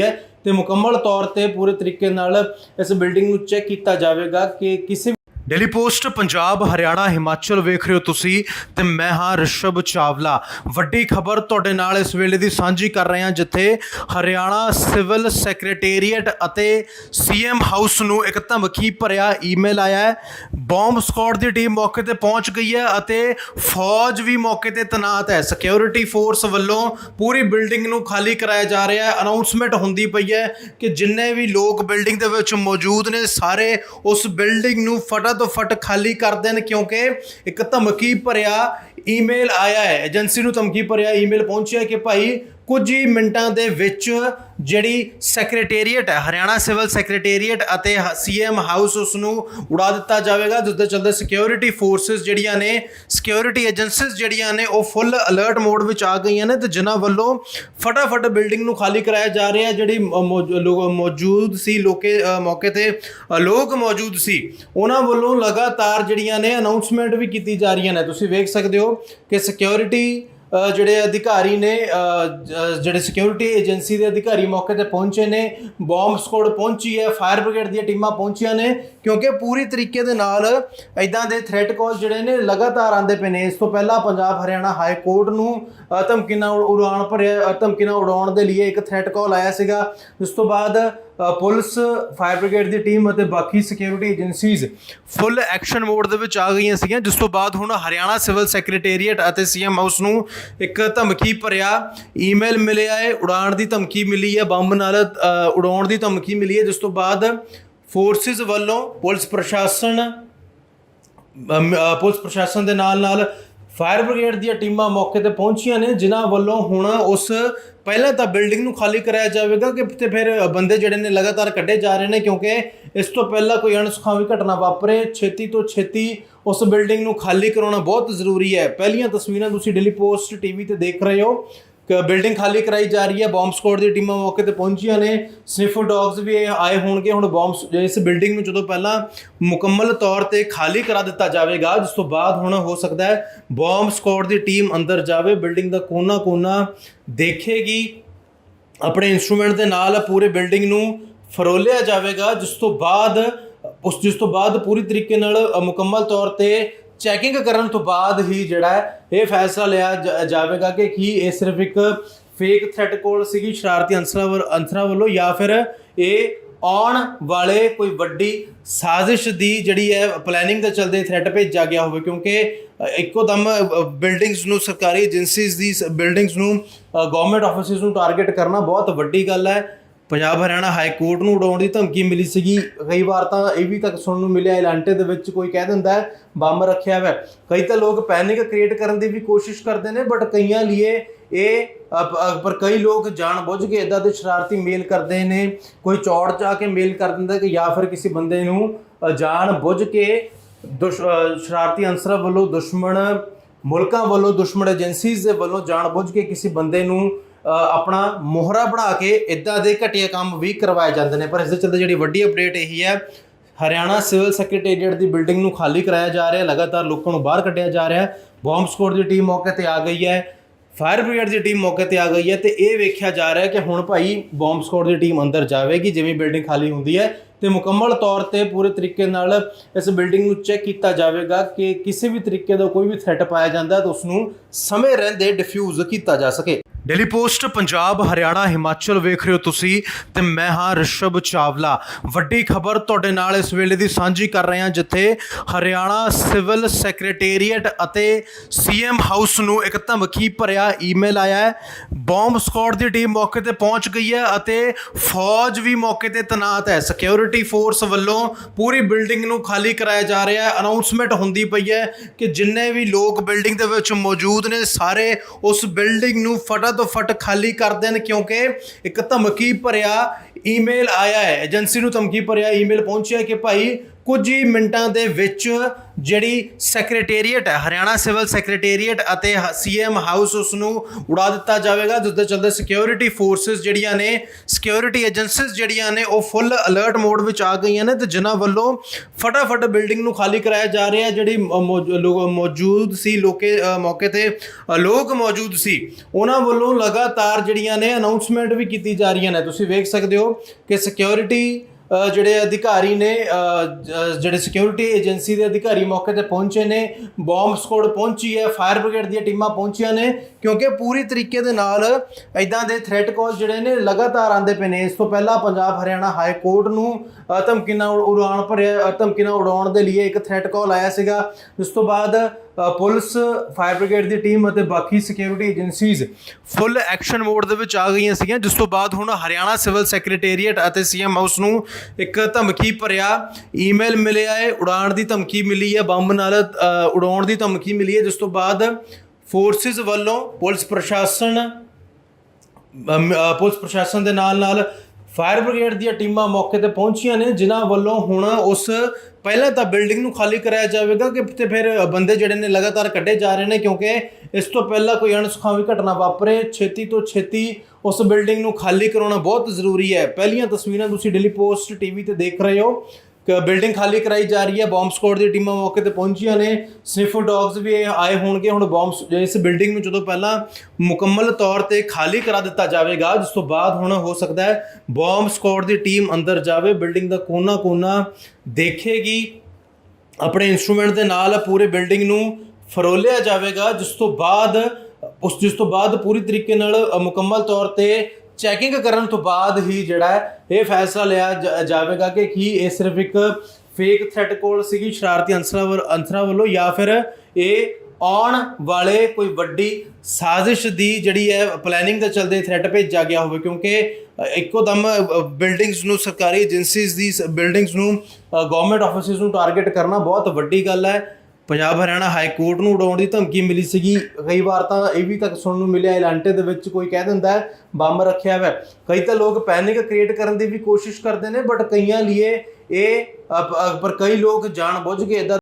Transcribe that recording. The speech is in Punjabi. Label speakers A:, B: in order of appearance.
A: ਹੈ ਤੇ ਮੁਕੰਮਲ ਤੌਰ ਤੇ ਪੂਰੇ ਤਰੀਕੇ ਨਾਲ ਇਸ ਬਿਲਡਿੰਗ ਨੂੰ ਚੈੱਕ ਕੀਤਾ ਜਾਵੇਗਾ ਕਿ ਕਿਸੇ ਡੇਲੀ ਪੋਸਟ ਪੰਜਾਬ ਹਰਿਆਣਾ ਹਿਮਾਚਲ ਵੇਖ ਰਹੇ ਹੋ ਤੁਸੀਂ ਤੇ ਮੈਂ ਹਾਂ ਰਿਸ਼ਭ ਚਾਵਲਾ। ਵੱਡੀ ਖਬਰ ਤੁਹਾਡੇ ਨਾਲ ਇਸ ਵੇਲੇ ਦੀ ਸਾਂਝੀ ਕਰ ਰਹੇ ਹਾਂ, ਜਿੱਥੇ ਹਰਿਆਣਾ ਸਿਵਲ ਸੈਕਟਰੀਏਟ ਅਤੇ ਸੀਐਮ ਹਾਊਸ ਨੂੰ ਇੱਕ ਧਮਕੀ ਭਰਿਆ ਈਮੇਲ ਆਇਆ ਹੈ। ਬੰਬ ਸਕਾਡ ਦੀ ਟੀਮ ਮੌਕੇ ਤੇ ਪਹੁੰਚ ਗਈ ਹੈ ਅਤੇ ਫੌਜ ਵੀ ਮੌਕੇ ਤੇ ਤੈਨਾਤ ਹੈ। ਸਿਕਿਉਰਿਟੀ ਫੋਰਸ ਵੱਲੋਂ ਪੂਰੀ ਬਿਲਡਿੰਗ ਨੂੰ ਖਾਲੀ ਕਰਾਇਆ ਜਾ ਰਿਹਾ ਹੈ। ਅਨਾਉਂਸਮੈਂਟ ਹੁੰਦੀ ਪਈ ਹੈ ਕਿ ਜਿੰਨੇ ਵੀ ਲੋਕ ਬਿਲਡਿੰਗ ਦੇ ਵਿੱਚ ਮੌਜੂਦ ਨੇ, ਸਾਰੇ ਉਸ ਬਿਲਡਿੰਗ ਨੂੰ ਫਟਾ ਤੋਂ ਫਟ ਖਾਲੀ ਕਰ ਦੇਣ ਕਿਉਂਕਿ ਇੱਕ ਧਮਕੀ ਭਰਿਆ ਈਮੇਲ ਆਇਆ ਹੈ। ਏਜੰਸੀ ਨੂੰ ਧਮਕੀ ਭਰਿਆ ਈਮੇਲ ਪਹੁੰਚਿਆ ਕਿ ਭਾਈ ਕੁਝ ਹੀ ਮਿੰਟਾਂ ਦੇ ਵਿੱਚ ਜਿਹੜੀ ਸੈਕਟਰੀਏਟ ਹੈ, ਹਰਿਆਣਾ ਸਿਵਲ ਸੈਕਟਰੀਏਟ ਅਤੇ ਸੀਐਮ ਹਾਊਸ ਉਸ ਨੂੰ ਉਡਾ ਦਿੱਤਾ ਜਾਵੇਗਾ ਜਿਸ ਦੇ ਚਲਦੇ ਸਿਕਿਉਰਿਟੀ ਫੋਰਸਸ ਜਿਹੜੀਆਂ ਨੇ ਸਿਕਿਉਰਿਟੀ ਏਜੰਸੀਜ਼ ਜਿਹੜੀਆਂ ਨੇ, ਉਹ ਫੁੱਲ ਅਲਰਟ ਮੋਡ ਵਿੱਚ ਆ ਗਈਆਂ ਨੇ ਤੇ ਜਿਨ੍ਹਾਂ ਵੱਲੋਂ ਫਟਾਫਟ ਬਿਲਡਿੰਗ ਨੂੰ ਖਾਲੀ ਕਰਾਇਆ ਜਾ ਰਿਹਾ ਹੈ, ਜਿਹੜੀ ਮ- ਮੌਜ- ਲੋਕ, ਮੌਜੂਦ ਸੀ, ਲੋਕੇ ਮੌਕੇ ਤੇ ਲੋਕ ਮੌਜੂਦ ਸੀ। ਉਹਨਾਂ ਵੱਲੋਂ ਲਗਾਤਾਰ ਜਿਹੜੀਆਂ ਨੇ ਅਨਾਉਂਸਮੈਂਟ ਵੀ ਕੀਤੀ ਜਾ ਰਹੀਆਂ ਨੇ। ਤੁਸੀਂ ਵੇਖ ਸਕਦੇ ਹੋ ਕਿ ਸਿਕਿਉਰਿਟੀ ਜਿਹੜੇ ਅਧਿਕਾਰੀ ਨੇ ਜਿਹੜੇ ਸਿਕਿਉਰਿਟੀ ਏਜੰਸੀ ਦੇ ਅਧਿਕਾਰੀ ਮੌਕੇ ਤੇ ਪਹੁੰਚੇ ਨੇ ਬੰਬ ਸਕੁਆਡ ਪਹੁੰਚੀ ਹੈ ਫਾਇਰ ਬ੍ਰਿਗੇਡ ਦੀਆਂ ਟੀਮਾਂ ਪਹੁੰਚੀਆਂ ਨੇ ਕਿਉਂਕਿ ਪੂਰੀ ਤਰੀਕੇ ਦੇ ਨਾਲ ਇਦਾਂ ਦੇ ਥ੍ਰੈਟ ਕਾਲ ਜਿਹੜੇ ਨੇ ਲਗਾਤਾਰ ਆਉਂਦੇ ਪਏ ਨੇ। ਇਸ ਤੋਂ ਪਹਿਲਾਂ ਪੰਜਾਬ ਹਰਿਆਣਾ ਹਾਈ ਕੋਰਟ ਨੂੰ ਅ, ਧਮਕੀ ਨਾਲ ਉਡਾਣ ਭਰਿਆ ਅ, ਧਮਕੀ ਨਾਲ ਉਡਾਉਣ ਦੇ ਲਈ ਇੱਕ ਥ੍ਰੈਟ ਕਾਲ ਆਇਆ ਸੀਗਾ। ਉਸ ਤੋਂ ਬਾਅਦ ਪੁਲਿਸ, ਫਾਇਰ ਬ੍ਰਿਗੇਡ ਦੀ ਟੀਮ ਅਤੇ ਬਾਕੀ security agencies full action mode ਦੇ ਵਿੱਚ ਆ ਗਈਆਂ ਸੀਗੀਆਂ, ਜਿਸ ਤੋਂ ਬਾਅਦ ਹੁਣ ਹਰਿਆਣਾ ਸਿਵਲ ਸੈਕਟਰੀਏਟ ਅਤੇ ਸੀਐਮ ਹਾਊਸ ਨੂੰ ਇੱਕ ਧਮਕੀ ਭਰਿਆ ਈਮੇਲ ਮਿਲਿਆ ਹੈ ਉਡਾਣ ਦੀ ਧਮਕੀ ਮਿਲੀ ਹੈ ਬੰਬ ਨਾਲ ਉਡਾਉਣ ਦੀ ਧਮਕੀ ਮਿਲੀ ਹੈ ਜਿਸ ਤੋਂ ਬਾਅਦ ਫੋਰਸਿਸ ਵੱਲੋਂ ਪੁਲਿਸ ਪ੍ਰਸ਼ਾਸਨ ਪੁਲਿਸ ਪ੍ਰਸ਼ਾਸਨ ਦੇ ਨਾਲ ਨਾਲ ਫਾਇਰ ਬ੍ਰਿਗੇਡ ਦੀਆਂ ਟੀਮਾਂ ਮੌਕੇ ਤੇ ਪਹੁੰਚੀਆਂ ਨੇ, ਜਿਨ੍ਹਾਂ ਵੱਲੋਂ ਹੁਣ ਉਸ ਪਹਿਲਾਂ ਤਾਂ ਬਿਲਡਿੰਗ ਨੂੰ ਖਾਲੀ ਕਰਾਇਆ ਜਾਵੇਗਾ ਕਿ ਤੇ ਫਿਰ ਬੰਦੇ ਜਿਹੜੇ ਨੇ ਲਗਾਤਾਰ ਕੱਢੇ ਜਾ ਰਹੇ ਨੇ, ਕਿਉਂਕਿ ਇਸ ਤੋਂ ਪਹਿਲਾਂ ਕੋਈ ਅਣਸੁਖਾਵੀ ਘਟਨਾ ਵਾਪਰੇ, ਛੇਤੀ ਤੋਂ ਛੇਤੀ ਉਸ ਬਿਲਡਿੰਗ ਨੂੰ ਖਾਲੀ ਕਰਾਉਣਾ ਬਹੁਤ ਜ਼ਰੂਰੀ ਹੈ। ਪਹਿਲੀਆਂ ਤਸਵੀਰਾਂ ਤੁਸੀਂ ਡੇਲੀ ਪੋਸਟ ਟੀਵੀ ਤੇ ਦੇਖ ਰਹੇ ਹੋ। ਬਿਲਡਿੰਗ ਖਾਲੀ ਕਰਾਈ ਜਾ ਰਹੀ ਹੈ ਬੰਬ ਸਕੁਆਡ ਦੀ ਟੀਮਾਂ ਮੌਕੇ ਤੇ ਪਹੁੰਚੀਆਂ ਨੇ। ਸਨਿਫਰ ਡੌਗਸ ਵੀ ਇਹ ਆਏ ਹੋਣਗੇ। ਹੁਣ ਬੰਬ ਇਸ ਬਿਲਡਿੰਗ ਨੂੰ ਜਦੋਂ ਪਹਿਲਾਂ ਮੁਕੰਮਲ ਤੌਰ ਤੇ ਖਾਲੀ ਕਰਾ ਦਿੱਤਾ ਜਾਵੇਗਾ, ਜਿਸ ਤੋਂ ਬਾਅਦ ਹੁਣ ਹੋ ਸਕਦਾ ਹੈ ਬੰਬ ਸਕੁਆਡ ਦੀ ਟੀਮ ਅੰਦਰ ਜਾਵੇ। ਬਿਲਡਿੰਗ ਦਾ ਕੋਨਾ-ਕੋਨਾ ਦੇਖੇਗੀ। ਆਪਣੇ ਇਨਸਟਰੂਮੈਂਟ ਦੇ ਨਾਲ ਪੂਰੇ ਬਿਲਡਿੰਗ ਨੂੰ ਫਰੋਲਿਆ ਜਾਵੇਗਾ, ਜਿਸ ਤੋਂ ਬਾਅਦ ਉਸ, ਜਿਸ ਤੋਂ ਬਾਅਦ ਪੂਰੀ ਤਰੀਕੇ ਨਾਲ ਮੁਕੰਮਲ ਤੌਰ ਤੇ ਚੈਕਿੰਗ ਕਰਨ ਤੋਂ ਬਾਅਦ ਹੀ ਜਿਹੜਾ ਇਹ ਫੈਸਲਾ ਲਿਆ ਜਾ- ਜਾਵੇਗਾ ਕਿ ਕੀ ਇਹ ਸਿਰਫ ਇੱਕ ਫੇਕ ਥ੍ਰੈਟ ਕੋਲ ਸੀਗੀ, ਸ਼ਰਾਰਤੀ ਅੰਸਰਾਂ ਵੱਲ- ਅੰਸਰਾਂ ਵੱਲੋਂ ਜਾਂ ਫਿਰ ਇਹ ਆਉਣ ਵਾਲੇ ਕੋਈ ਵੱਡੀ ਸਾਜ਼ਿਸ਼ ਦੀ ਜਿਹੜੀ ਹੈ ਪਲੈਨਿੰਗ ਦੇ ਚਲਦੇ ਥ੍ਰੈਟ ਭੇਜਿਆ ਗਿਆ ਹੋਵੇ, ਕਿਉਂਕਿ ਇੱਕੋ ਦਮ ਬਿਲਡਿੰਗਸ ਨੂੰ, ਸਰਕਾਰੀ ਏਜੰਸੀਜ਼ ਦੀ ਬਿਲਡਿੰਗਸ ਨੂੰ ਗਵਰਨਮੈਂਟ ਆਫਿਸਿਸ ਨੂੰ ਟਾਰਗੇਟ ਕਰਨਾ ਬਹੁਤ ਵੱਡੀ ਗੱਲ ਹੈ। ਪੰਜਾਬ ਹਰਿਆਣਾ ਹਾਈ ਕੋਰਟ ਨੂੰ ਉਡਾਉਣ ਦੀ ਧਮਕੀ ਮਿਲੀ ਸੀਗੀ। ਕਈ ਵਾਰ ਤਾਂ ਇਹ ਵੀ ਤੱਕ ਸੁਣਨ ਨੂੰ ਮਿਲਿਆ ਇਲਾਂਟੇ ਦੇ ਵਿੱਚ ਕੋਈ ਕਹਿ ਦਿੰਦਾ ਹੈ, ਬੰਬ ਰੱਖਿਆ ਹੋਇਆ ਕਈ ਤਾਂ ਲੋਕ ਪੈਨਿਕ ਕ੍ਰੀਏਟ ਕਰਨ ਦੀ ਵੀ ਕੋਸ਼ਿਸ਼ ਕਰਦੇ ਨੇ ਬਟ ਕਈਆਂ ਲਈ ਇਹ ਪਰ ਕਈ ਲੋਕ ਜਾਣ ਬੁੱਝ ਕੇ ਇਦਾਂ ਦੇ ਸ਼ਰਾਰਤੀ ਮੇਲ ਕਰਦੇ ਨੇ, ਕੋਈ ਚੌੜ ਚਾ ਕੇ ਮੇਲ ਕਰ ਦਿੰਦਾ ਕਿ ਜਾਂ ਫਿਰ ਕਿਸੇ ਬੰਦੇ ਨੂੰ ਜਾਣ ਬੁੱਝ ਕੇ ਦੁਸ਼ ਸ਼ਰਾਰਤੀ ਅੰਸਰਾਂ ਵੱਲੋਂ ਦੁਸ਼ਮਣ, ਮੁਲਕਾਂ ਵੱਲੋਂ ਦੁਸ਼ਮਣ ਏਜੰਸੀਜ਼ ਦੇ ਵੱਲੋਂ ਜਾਣ ਬੁੱਝ ਕੇ ਕਿਸੇ ਬੰਦੇ ਨੂੰ ਆਪਣਾ ਮੋਹਰਾ ਬਣਾ ਕੇ ਇਦਾਂ ਦੇ ਘਟੀਆ ਕੰਮ ਵੀ ਕਰਵਾਏ ਜਾਂਦੇ ਨੇ, ਪਰ ਇਸ ਦੇ ਚਲਦੇ ਜਿਹੜੀ ਵੱਡੀ ਅਪਡੇਟ ਇਹੀ ਹੈ, ਹਰਿਆਣਾ ਸਿਵਲ ਸੈਕਟਰੀਏਟ ਦੀ ਬਿਲਡਿੰਗ ਨੂੰ ਖਾਲੀ ਕਰਾਇਆ ਜਾ ਰਿਹਾ ਹੈ ਲਗਾਤਾਰ ਲੋਕਾਂ ਨੂੰ ਬਾਹਰ ਕੱਢਿਆ ਜਾ ਰਿਹਾ ਹੈ ਬੰਬ ਸਕੁਆਡ ਦੀ ਟੀਮ ਮੌਕੇ ਤੇ ਆ ਗਈ ਹੈ ਫਾਇਰ ਬ੍ਰਿਗੇਡ ਦੀ ਟੀਮ ਮੌਕੇ ਤੇ ਆ ਗਈ ਹੈ ਤੇ ਇਹ ਵੇਖਿਆ ਜਾ ਰਿਹਾ ਹੈ ਕਿ ਹੁਣ ਭਾਈ ਬੰਬ ਸਕੋਡ ਦੀ ਟੀਮ ਅੰਦਰ ਜਾਵੇਗੀ, ਜਿਵੇਂ ਬਿਲਡਿੰਗ ਖਾਲੀ ਹੁੰਦੀ ਹੈ ਤੇ ਮੁਕੰਮਲ ਤੌਰ ਤੇ ਪੂਰੇ ਤਰੀਕੇ ਨਾਲ ਇਸ ਬਿਲਡਿੰਗ ਨੂੰ ਚੈੱਕ ਕੀਤਾ ਜਾਵੇਗਾ ਕਿ ਕਿਸੇ ਵੀ ਤਰੀਕੇ ਦਾ ਕੋਈ ਵੀ ਥ੍ਰੈਟ ਪਾਇਆ ਜਾਂਦਾ ਤਾਂ ਉਸ ਨੂੰ ਸਮੇਂ ਰਹਿੰਦੇ ਡਿਫਿਊਜ਼ ਕੀਤਾ ਜਾ ਸਕੇ। ਡੇਲੀ ਪੋਸਟ ਪੰਜਾਬ, ਹਰਿਆਣਾ, ਹਿਮਾਚਲ ਵੇਖ ਰਹੇ ਹੋ ਤੁਸੀਂ ਤੇ ਮੈਂ ਹਾਂ ਰਿਸ਼ਭ ਚਾਵਲਾ। ਵੱਡੀ ਖਬਰ ਤੁਹਾਡੇ ਨਾਲ ਇਸ ਵੇਲੇ ਦੀ ਸਾਂਝੀ ਕਰ ਰਹੇ ਹਾਂ, ਜਿੱਥੇ ਹਰਿਆਣਾ ਸਿਵਲ ਸੈਕਟਰੀਏਟ ਅਤੇ ਸੀਐਮ ਹਾਊਸ ਨੂੰ ਇੱਕ ਧਮਕੀ ਭਰਿਆ ਈਮੇਲ ਆਇਆ ਹੈ। ਬੰਬ ਸਕਾਡ ਦੀ ਟੀਮ ਮੌਕੇ ਤੇ ਪਹੁੰਚ ਗਈ ਹੈ ਅਤੇ ਫੌਜ ਵੀ ਮੌਕੇ ਤੇ ਤੈਨਾਤ ਹੈ। ਸਿਕਿਉਰਿਟੀ ਫੋਰਸ ਵੱਲੋਂ ਪੂਰੀ ਬਿਲਡਿੰਗ ਨੂੰ ਖਾਲੀ ਕਰਾਇਆ ਜਾ ਰਿਹਾ ਹੈ। ਅਨਾਉਂਸਮੈਂਟ ਹੁੰਦੀ ਪਈ ਹੈ ਕਿ ਜਿੰਨੇ ਵੀ ਲੋਕ ਬਿਲਡਿੰਗ ਦੇ ਵਿੱਚ ਮੌਜੂਦ ਨੇ, ਸਾਰੇ ਉਸ ਬਿਲਡਿੰਗ ਨੂੰ ਫਟਾ ਤੋਂ ਫਟ ਖਾਲੀ ਕਰ ਦੇਣ ਕਿਉਂਕਿ ਇੱਕ ਧਮਕੀ ਭਰਿਆ ਈਮੇਲ ਆਇਆ ਹੈ। ਏਜੰਸੀ ਨੂੰ ਧਮਕੀ ਭਰਿਆ ਈਮੇਲ ਪਹੁੰਚਿਆ ਕਿ ਭਾਈ ਕੁਝ ਹੀ ਮਿੰਟਾਂ ਦੇ ਵਿੱਚ ਜਿਹੜੀ ਸੈਕਟਰੀਏਟ ਹੈ, ਹਰਿਆਣਾ ਸਿਵਲ ਸੈਕਟਰੀਏਟ ਅਤੇ ਸੀਐਮ ਹਾਊਸ ਉਸ ਨੂੰ ਉਡਾ ਦਿੱਤਾ ਜਾਵੇਗਾ, ਜਿਸ ਦੇ ਚਲਦੇ ਸਿਕਿਉਰਿਟੀ ਫੋਰਸਸ ਜਿਹੜੀਆਂ ਨੇ ਸਿਕਿਉਰਿਟੀ ਏਜੰਸੀਜ਼ ਜਿਹੜੀਆਂ ਨੇ, ਉਹ ਫੁੱਲ ਅਲਰਟ ਮੋਡ ਵਿੱਚ ਆ ਗਈਆਂ ਨੇ ਤੇ ਜਿਨ੍ਹਾਂ ਵੱਲੋਂ ਫਟਾਫਟ ਬਿਲਡਿੰਗ ਨੂੰ ਖਾਲੀ ਕਰਾਇਆ ਜਾ ਰਿਹਾ ਜਿਹੜੀ ਮ- ਮੌਜ- ਲੋਕ, ਮੌਜੂਦ ਸੀ, ਲੋਕੇ ਮੌਕੇ ਤੇ ਲੋਕ ਮੌਜੂਦ ਸੀ, ਉਹਨਾਂ ਵੱਲੋਂ ਲਗਾਤਾਰ ਜਿਹੜੀਆਂ ਨੇ ਅਨਾਉਂਸਮੈਂਟ ਵੀ ਕੀਤੀ ਜਾ ਰਹੀਆਂ ਨੇ। ਤੁਸੀਂ ਵੇਖ ਸਕਦੇ ਹੋ ਕਿ ਸਿਕਿਉਰਿਟੀ ਜਿਹੜੇ ਅਧਿਕਾਰੀ ਨੇ ਜਿਹੜੇ ਸਿਕਿਉਰਿਟੀ ਏਜੰਸੀ ਦੇ ਅਧਿਕਾਰੀ ਮੌਕੇ ਤੇ ਪਹੁੰਚੇ ਨੇ ਬੰਬ ਸਕੁਆਡ ਪਹੁੰਚੀ ਹੈ ਫਾਇਰ ਬ੍ਰਿਗੇਡ ਦੀਆਂ ਟੀਮਾਂ ਪਹੁੰਚੀਆਂ ਨੇ, ਕਿਉਂਕਿ ਪੂਰੀ ਤਰੀਕੇ ਦੇ ਨਾਲ ਇਦਾਂ ਦੇ ਥ੍ਰੈਟ ਕਾਲ ਜਿਹੜੇ ਨੇ ਲਗਾਤਾਰ ਆਉਂਦੇ ਪਏ ਨੇ। ਇਸ ਤੋਂ ਪਹਿਲਾਂ ਪੰਜਾਬ ਹਰਿਆਣਾ ਹਾਈ ਕੋਰਟ ਨੂੰ ਧਮਕੀ ਨਾਲ ਉਡਾਣ ਭਰਿਆ ਧਮਕੀ ਨਾਲ ਉਡਾਉਣ ਦੇ ਲਈ ਇੱਕ ਥ੍ਰੈਟ ਕਾਲ ਆਇਆ ਸੀਗਾ। ਉਸ ਤੋਂ ਬਾਅਦ ਪੁਲਿਸ ਫਾਇਰ ਬ੍ਰਿਗੇਡ ਦੀ ਟੀਮ ਅਤੇ ਬਾਕੀ security agencies full action mode ਦੇ ਵਿੱਚ ਆ ਗਈਆਂ ਸੀਗੀਆਂ। ਜਿਸ ਤੋਂ ਬਾਅਦ ਹੁਣ ਹਰਿਆਣਾ ਸਿਵਲ ਸੈਕਟਰੀਏਟ ਅਤੇ ਸੀਐਮ ਹਾਊਸ ਨੂੰ ਇੱਕ ਧਮਕੀ ਭਰਿਆ ਈਮੇਲ ਮਿਲਿਆ ਹੈ ਉਡਾਣ ਦੀ ਧਮਕੀ ਮਿਲੀ ਹੈ ਬੰਬ ਨਾਲ ਉਡਾਉਣ ਦੀ ਧਮਕੀ ਮਿਲੀ ਹੈ ਜਿਸ ਤੋਂ ਬਾਅਦ ਫੋਰਸਿਸ ਵੱਲੋਂ ਪੁਲਿਸ ਪ੍ਰਸ਼ਾਸਨ ਪੁਲਿਸ ਪ੍ਰਸ਼ਾਸਨ ਦੇ ਨਾਲ ਨਾਲ ਫਾਇਰ ਬ੍ਰਿਗੇਡ ਦੀਆਂ ਟੀਮਾਂ ਮੌਕੇ ਤੇ ਪਹੁੰਚੀਆਂ ਨੇ, ਜਿਨ੍ਹਾਂ ਵੱਲੋਂ ਹੁਣ ਉਸ ਪਹਿਲਾਂ ਤਾਂ ਬਿਲਡਿੰਗ ਨੂੰ ਖਾਲੀ ਕਰਾਇਆ ਜਾਵੇਗਾ ਕਿ ਤੇ ਫਿਰ ਬੰਦੇ ਜਿਹੜੇ ਨੇ ਲਗਾਤਾਰ ਕੱਢੇ ਜਾ ਰਹੇ ਨੇ, ਕਿਉਂਕਿ ਇਸ ਤੋਂ ਪਹਿਲਾਂ ਕੋਈ ਅਣਸੁਖਾਵੀ ਘਟਨਾ ਵਾਪਰੇ, ਛੇਤੀ ਤੋਂ ਛੇਤੀ ਉਸ ਬਿਲਡਿੰਗ ਨੂੰ ਖਾਲੀ ਕਰਾਉਣਾ ਬਹੁਤ ਜ਼ਰੂਰੀ ਹੈ। ਪਹਿਲੀਆਂ ਤਸਵੀਰਾਂ ਤੁਸੀਂ ਡੇਲੀ ਪੋਸਟ ਟੀਵੀ ਤੇ ਦੇਖ ਰਹੇ ਹੋ। ਬਿਲਡਿੰਗ ਖਾਲੀ ਕਰਾਈ ਜਾ ਰਹੀ ਹੈ। ਬੰਬ ਸਕੁਆਡ ਦੀ ਟੀਮਾਂ ਮੌਕੇ ਤੇ ਪਹੁੰਚੀਆਂ ਨੇ। ਸਨਿਫਰ ਡੌਗਸ ਵੀ ਇਹ ਆਏ ਹੋਣਗੇ। ਹੁਣ ਬੰਬ ਇਸ ਬਿਲਡਿੰਗ ਨੂੰ ਜਦੋਂ ਪਹਿਲਾਂ ਮੁਕੰਮਲ ਤੌਰ ਤੇ ਖਾਲੀ ਕਰਾ ਦਿੱਤਾ ਜਾਵੇਗਾ, ਜਿਸ ਤੋਂ ਬਾਅਦ ਹੁਣ ਹੋ ਸਕਦਾ ਹੈ ਬੰਬ ਸਕੁਆਡ ਦੀ ਟੀਮ ਅੰਦਰ ਜਾਵੇ। ਬਿਲਡਿੰਗ ਦਾ ਕੋਨਾ-ਕੋਨਾ ਦੇਖੇਗੀ। ਆਪਣੇ ਇਨਸਟਰੂਮੈਂਟ ਦੇ ਨਾਲ ਪੂਰੇ ਬਿਲਡਿੰਗ ਨੂੰ ਫਰੋਲਿਆ ਜਾਵੇਗਾ, ਜਿਸ ਤੋਂ ਬਾਅਦ, ਉਸ ਜਿਸ ਤੋਂ ਬਾਅਦ ਪੂਰੀ ਤਰੀਕੇ ਨਾਲ ਮੁਕੰਮਲ ਤੌਰ ਤੇ ਚੈਕਿੰਗ ਕਰਨ ਤੋਂ ਬਾਅਦ ਹੀ ਜਿਹੜਾ ਇਹ ਫੈਸਲਾ ਲਿਆ ਜਾ- ਜਾਵੇਗਾ ਕਿ ਕੀ ਇਹ ਸਿਰਫ ਇੱਕ ਫੇਕ ਥ੍ਰੈਟ ਕੋਲ ਸੀਗੀ, ਸ਼ਰਾਰਤੀ ਅੰਸਰਾਂ ਵੱਲ- ਅੰਸਰਾਂ ਵੱਲੋਂ ਜਾਂ ਫਿਰ ਇਹ ਆਉਣ ਵਾਲੇ ਕੋਈ ਵੱਡੀ ਸਾਜ਼ਿਸ਼ ਦੀ ਜਿਹੜੀ ਹੈ ਪਲੈਨਿੰਗ ਦੇ ਚਲਦੇ ਥ੍ਰੈਟ ਭੇਜਿਆ ਗਿਆ ਹੋਵੇ, ਕਿਉਂਕਿ ਇੱਕੋ ਦਮ ਬਿਲਡਿੰਗਸ ਨੂੰ, ਸਰਕਾਰੀ ਏਜੰਸੀਜ਼ ਦੀ ਬਿਲਡਿੰਗਸ ਨੂੰ ਗਵਰਨਮੈਂਟ ਆਫਿਸਿਸ ਨੂੰ ਟਾਰਗੇਟ ਕਰਨਾ ਬਹੁਤ ਵੱਡੀ ਗੱਲ ਹੈ। ਪੰਜਾਬ ਹਰਿਆਣਾ ਹਾਈ ਕੋਰਟ ਨੂੰ ਉਡਾਉਣ ਦੀ ਧਮਕੀ ਮਿਲੀ ਸੀਗੀ। ਕਈ ਵਾਰ ਤਾਂ ਇਹ ਵੀ ਤੱਕ ਸੁਣਨ ਨੂੰ ਮਿਲਿਆ ਇਲਾਂਟੇ ਦੇ ਵਿੱਚ ਕੋਈ ਕਹਿ ਦਿੰਦਾ ਹੈ, ਬੰਬ ਰੱਖਿਆ ਹੋਇਆ। ਕਈ ਤਾਂ ਲੋਕ ਪੈਨਿਕ ਕ੍ਰੀਏਟ ਕਰਨ ਦੀ ਵੀ ਕੋਸ਼ਿਸ਼ ਕਰਦੇ ਨੇ ਬਟ ਕਈਆਂ ਲਈ ਇਹ ਪਰ ਕਈ ਲੋਕ ਜਾਣ ਬੁੱਝ ਕੇ ਇਦਾਂ